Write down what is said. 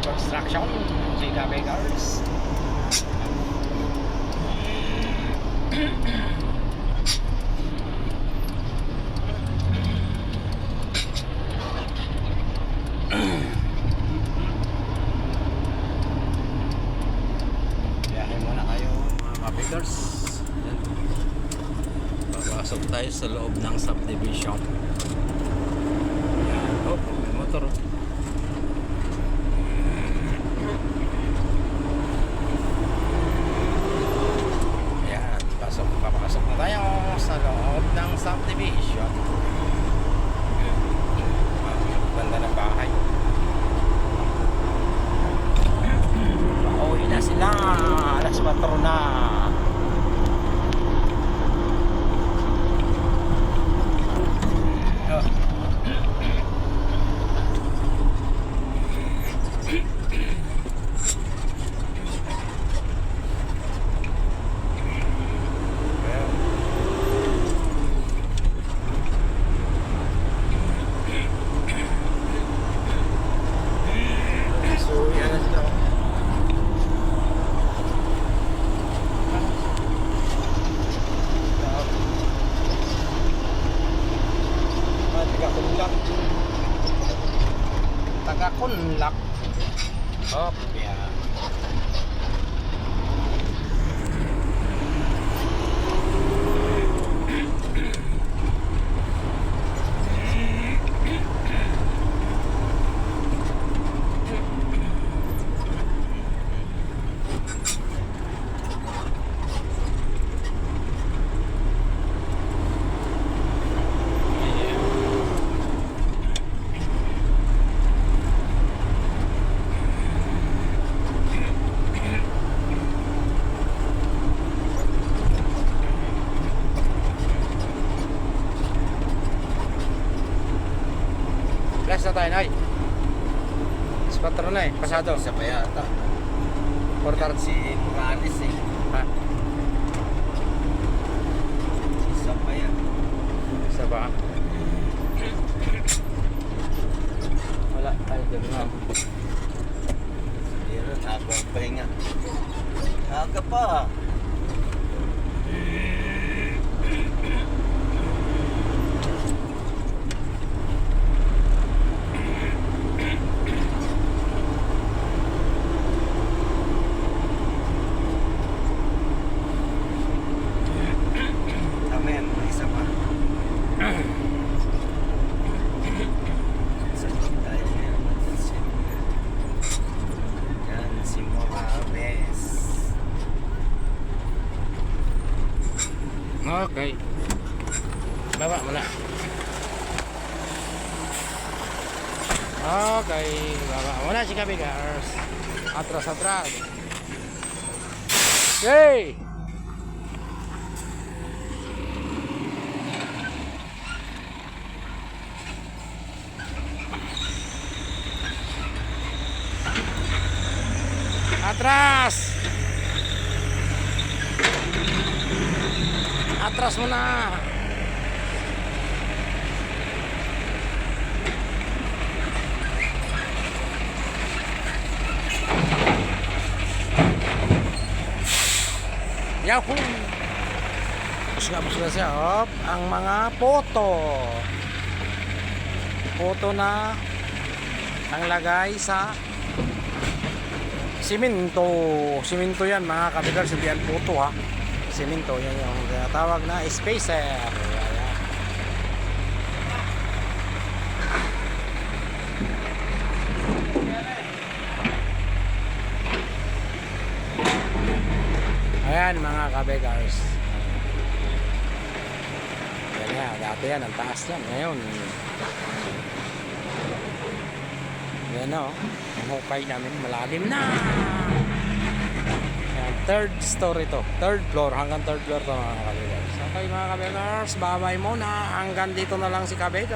Construction, Giga Vegars. Biyahe muna kayo mga kapigars. Papasok tayo sa loob ng subdivision. Taga-kunlak. Hop, yan. Last na tayo, Nay. Spatro na eh, pasado. Isa pa yata. Portar Si Morales eh. Ha? Isa pa yan. Isa ba? Wala, tayo dyan na. Pero habang pahinga. Aga pa. Amen, may isa pa. Sa tayo ngayon. Si- Yan, si Morales. Okay. Baba mo na. Okay, baba mo na si Kabigars. Atras, atras. Yay! Atras! Atras mo na! Yahoo! Busga busga siya. Hop, ang mga photo. Photo na ang lagay sa siminto. Siminto yan mga kabigal. Hindi yan photo ha. Siminto. Yan yung tinatawag na spacer. Ayan. Ayan mga kabegars. Yan nga, dati yan, ang taas yan. Ngayon, yan o, ang hukay namin, malalim na. Third story to. Third floor, hanggang third floor to mga kabegars. Okay mga kabegars, bye-bye muna. Hanggang dito na lang si kabegars.